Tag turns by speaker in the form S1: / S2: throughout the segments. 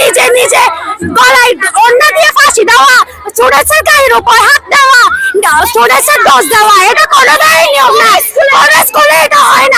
S1: নিজে নিজে গলায় অন্য দিয়ে ফাঁসি দেওয়া স্টুডেন্টসের গায়ের উপর হাত দেওয়া স্টুডেন্টসের দোষ দেওয়া, এটা কোনোটাই নিয়ম না কোনো স্কুলে এটা হয় না।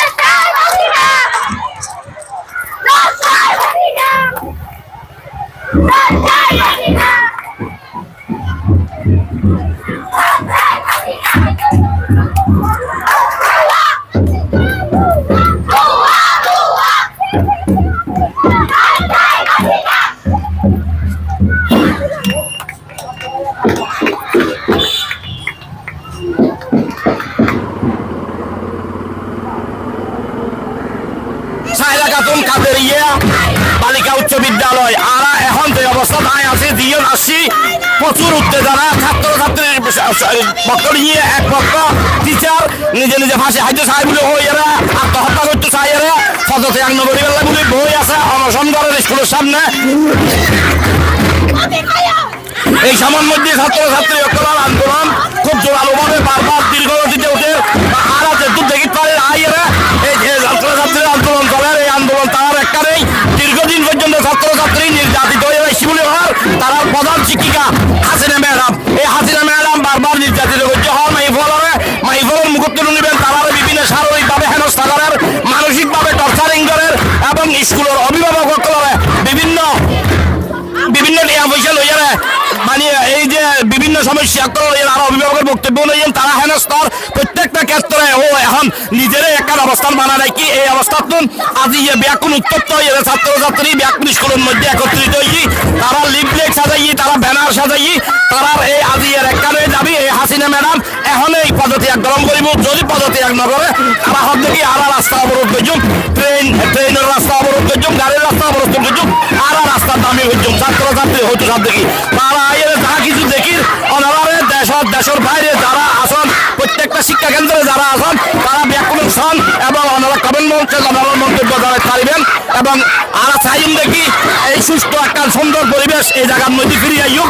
S2: যে অবস্থা নাই আছে? দুইজন আসছি। প্রচুর উত্তেজনা, ছাত্র ছাত্রীর পক্ষ নিয়ে এক পক্ষ টিচার নিজে নিজে ফাঁসি হাইতে চাই বলে হই এরা আত্মহত্যা করতে চাই এরা সদস্য এক নগরী বেলা বলে বই আছে অনশন করেন স্কুলের সামনে। এই সময়ের মধ্যে ছাত্র ছাত্রী ঐক্যবাদ আন্দোলন, খুব জোরালোভাবে লইয়েন তারা হেন স্তর প্রত্যেকটা ক্ষেত্রে, ও এখন নিজের একটা অবস্থান বানা কি এই অবস্থাতুন আজি ইয়ে ব্যাকুন উত্তপ্ত ছাত্র ছাত্রী ব্যাকুন স্কুলের মধ্যে একত্রিত হই। তারা লিফলেট সাজাই, তারা ব্যানার সাজাই, তারা এই আজি এর একখানে যাবি। এই হাসিনা ম্যাডাম, এখন এই পদত্যাগ গ্রহণ করিব, যদি পদত্যাগ নকরে তারা হব দেখি আর রাস্তা অবরোধ করছুম? ট্রেন, ট্রেনের রাস্তা অবরোধ করছুম, গাড়ির রাস্তা অবরোধ করছুম? আর রাস্তার দামি করছুম? ছাত্র ছাত্রী হয়তো সব দেখি। তারা এবং আর দেখি সুন্দর পরিবেশ এই জায়গার মধ্যে ফিরিয়ে আইক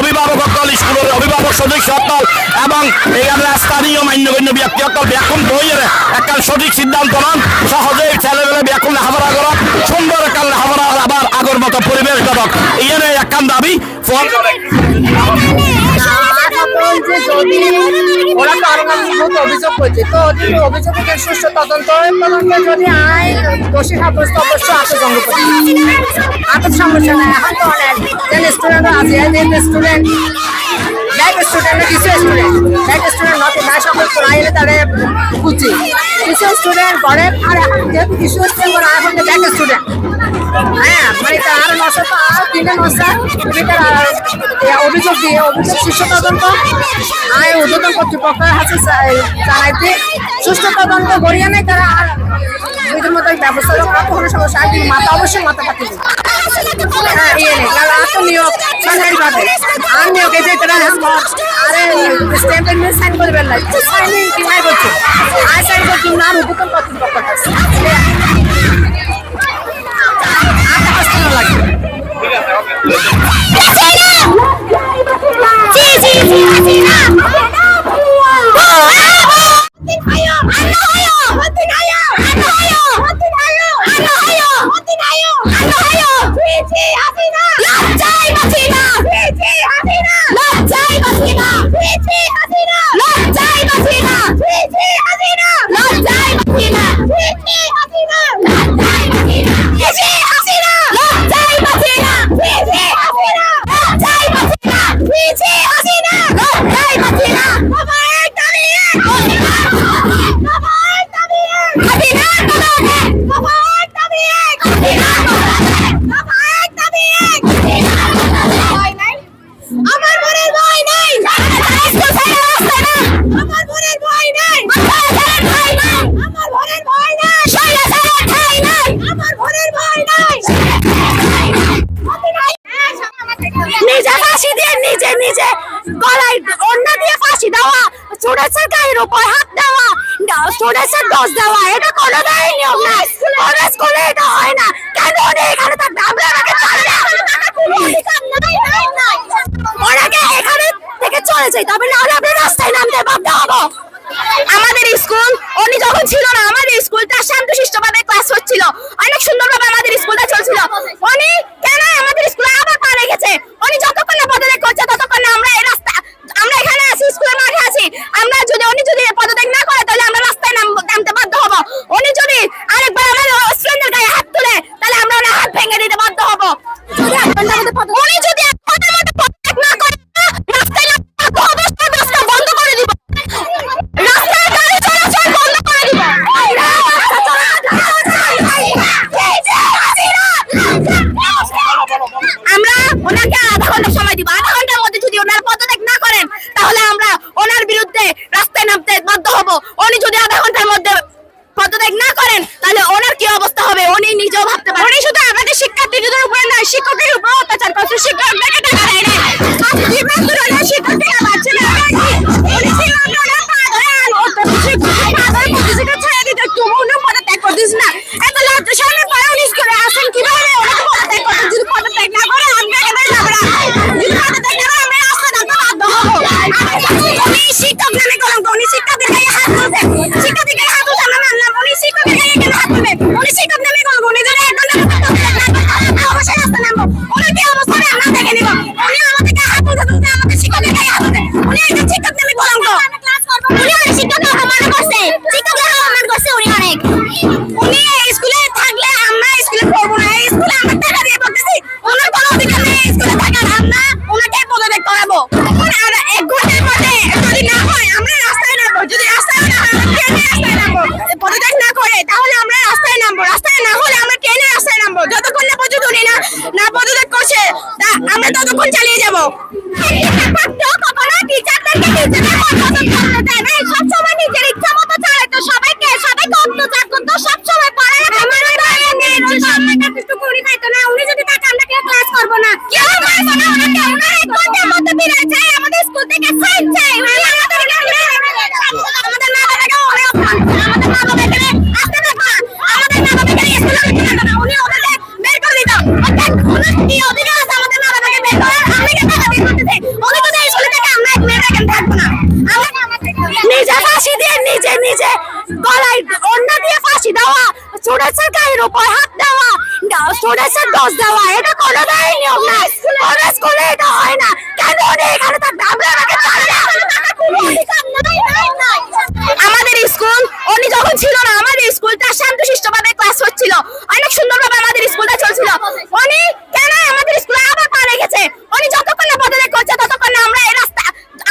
S2: অভিভাবক সকল স্কুলের অভিভাবক, সদস্য সকল এবং এখানে স্থানীয় মান্যগণ্য ব্যক্তি সকল ব্যাকুল বইয়ের একটা সঠিক সিদ্ধান্ত নেন। সহজেই ছেলেবেলে ব্যাকুল লেখাপড়া করক, সুন্দর একটা লেখাপড়া আবার আগর মতো পরিবেশ গতক ইয়ে একখান দাবি।
S3: এখন যে যদি ওরা তো আরও অভিযোগ করছে, তো অভিযোগের সুষ্ঠু তদন্ত তদন্তে যদি আয় দোষী সাব্যস্ত অবশ্য আতঙ্ক আতঙ্ক সমস্যা নাই, এখন তো অনেক। যেন স্টুডেন্ট আছে যে স্টুডেন্ট লাইক স্টুডেন্ট কিছু স্টুডেন্ট লাইক স্টুডেন্ট নট না সকল পড়াইলে তাদের বুঝছি কিছু স্টুডেন্ট করে আর যেহেতু কিছু স্টুডেন্ট করে এখন লাইক স্টুডেন্ট হ্যাঁ মানে তার নশো নশো এটার অভিযোগ দিয়ে অভিযোগ শীর্ষ তদন্ত আয় উদ্বোধন কর্তৃপক্ষের হাতে জানাইতে সুষ্ঠু তদন্ত করিয়ে নেই তারা আর ওইদের মতো ব্যবস্থা করা কোনো সমস্যা আর মাথা অবশ্যই মাথা কাটি হ্যাঁ ইয়ে নেই কারণ নিয়ে Let
S1: দেওয়া গায়ের উপর হাত দেওয়া দোষ দেওয়া, এটা কোনো নিয়ম স্কুলে এটা হয় না। কেন উনি এখানে ছিল না, আমাদের স্কুলটা ক্লাস অনেক আমাদের স্কুলটা চলছিল। অনেক ভেঙে উনি শিক্ষক নামে কলঙ্ক উনি যদি এক ঘণ্টা পদত্যাগ না করে আমরা অবশ্যই রাস্তা নামবো। ওনার কি অবস্থা আমরা দেখে নিব। উনি আমাদের হাত তুলতে তুলতে আমাদের শিক্ষকের গায়ে হাত উনি একজন শিক্ষক নামে কলঙ্ক উনি অনেক শিক্ষককে অপমান করছে। শিক্ষককে অপমান করছে উনি অনেক। উনি স্কুলে থাকলে আমরা স্কুলে পড়ব না। স্কুলে আমরা টাকা দিয়ে পড়তেছি। ওনার কোনো অধিকার নেই। স্কুলে থাকার আমরা নিজে নিজে নিজে গলায় দেওয়া স্টুডেন্টসের গায়ের উপর হাত দেওয়া স্টুডেন্টসের দোষ দেওয়া, এটা কোনোটাই নিয়ম না কোন স্কুলে এটা হয় না। কেন এখানে থাকবে আমরা ওনাকে ছাড়ি না আমাদের স্কুল উনি যখন ছিল না আমাদের স্কুলটা শান্তশিষ্টভাবে ক্লাস হচ্ছিল অনেক সুন্দরভাবে আমাদের স্কুলটা চলছিল উনি কেন আমাদের স্কুলে আবার পা রেখেছে উনি যতক্ষণ না পদত্যাগ করছে, ততক্ষণ না আমরা এই রাস্তা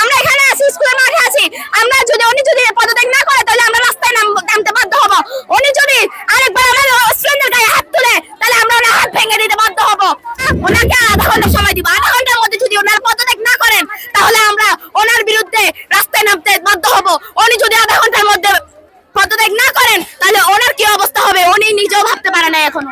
S1: আমরা এখানে আছি, স্কুলের মাঠে আছি। আমরা যদি উনি যদি পদত্যাগ না করে, তাহলে আমরা রাস্তায় নাম- নামতে বাধ্য হব। উনি যদি আরেকবার আমাদের স্টুডেন্টের গায়ে হাত তুলে, তাহলে আমরা ওনার হাত ভেঙে দিতে বাধ্য হব। ওনাকে আধা ঘণ্টা সময় দিব। আধা ঘণ্টার মধ্যে যদি ওনার পদত্যাগ না করেন, তাহলে আমরা ওনার বিরুদ্ধে রাস্তায় নামতে বাধ্য হব। উনি যদি আধা ঘণ্টার মধ্যে পদত্যাগ না করেন, তাহলে ওনার কি অবস্থা হবে? উনি নিজেও ভাবতে পারে না এখনও।